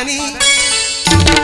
தரக்கடா பதனி கிரகடதை சரி